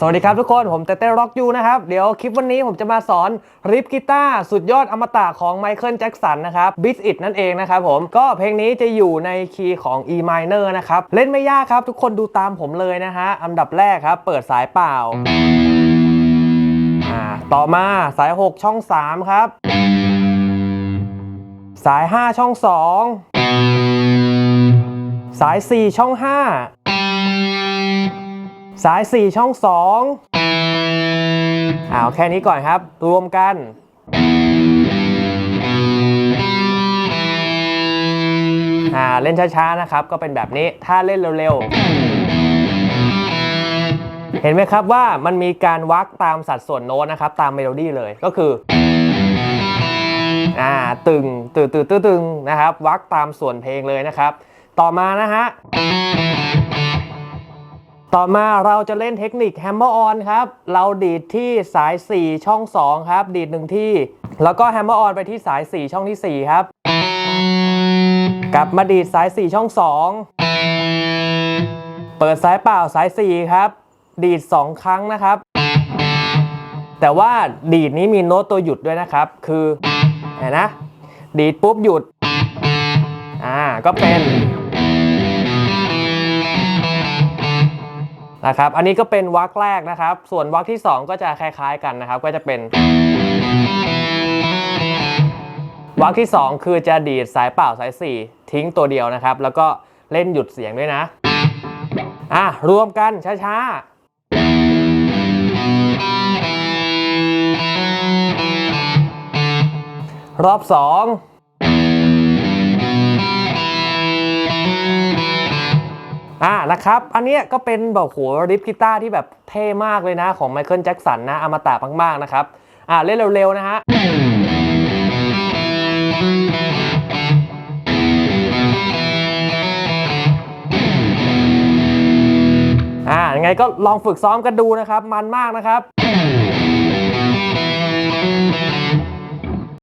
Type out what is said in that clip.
สวัสดีครับทุกคน ผมเต้เต้ร็อกยูนะครับ เดี๋ยวคลิปวันนี้ผมจะมาสอนริฟกีตาร์สุดยอดอมตะของไมเคิลแจ็ k สันนะครับ b i t It นั่นเองนะครับผม ก็เพลงนี้จะอยู่ในคีย์ของ E minor นะครับ เล่นไม่ยากครับทุกคนดูตามผมเลยนะฮะ อันดับแรกครับ เปิดสายเปล่าอ่าต่อมาสาย 6 ช่อง 3 ครับ สาย 5 ช่อง 2 สาย 4 ช่อง 5 สาย 4 ช่อง 2อ้าวแค่นี้ก่อนครับ รวมกันอ่าเล่นช้าๆนะครับ ก็เป็นแบบนี้ถ้าเล่นเร็วๆ เห็นไหมครับว่ามันมีการวักตามสัดส่วนโน้ตนะครับ ตามเมโลดี้เลยก็คืออ่าตึงตึงตึงตึงตึงนะครับ วักตามส่วนเพลงเลยนะครับ ต่อมานะฮะ ต่อมาเราจะเล่นเทคนิค Hammer on ครับ เราดีดที่สาย 4 ช่อง 2 ครับ ดีดหนึ่งที่ แล้วก็ Hammer on ไปที่สาย 4 ช่องที่ 4 ครับ กลับมาดีดสาย 4 ช่อง 2 เปิดสายเปล่าสาย 4 ครับ ดีด 2 ครั้งนะครับ แต่ว่าดีดนี้มีโน้ตตัวหยุดด้วยนะครับ คือเห็นนะ ดีดปุ๊บหยุด อ่า ก็เป็น นะครับ อันนี้ก็เป็นวรรคแรกนะครับ ส่วนวรรคที่ 2 ก็จะคล้ายๆกันนะครับ ก็จะเป็นวรรคที่ 2 คือจะดีดสายเปล่าสาย 4 ทิ้งตัวเดียวนะครับ แล้วก็เล่นหยุดเสียงด้วยนะ อะ รวมกันช้าๆรอบ2อ่่านะครับ อันนี้ก็เป็นแบบโหริฟกีตาร์ที่แบบเท่มากเลยนะของไมเคิลแจ็ k สันนะอมตะมากๆนะครับ อ่าเล่นเร็วๆนะฮะอ่ายังไงก็ลองฝึกซ้อมกันดูนะครับ มันมากนะครับ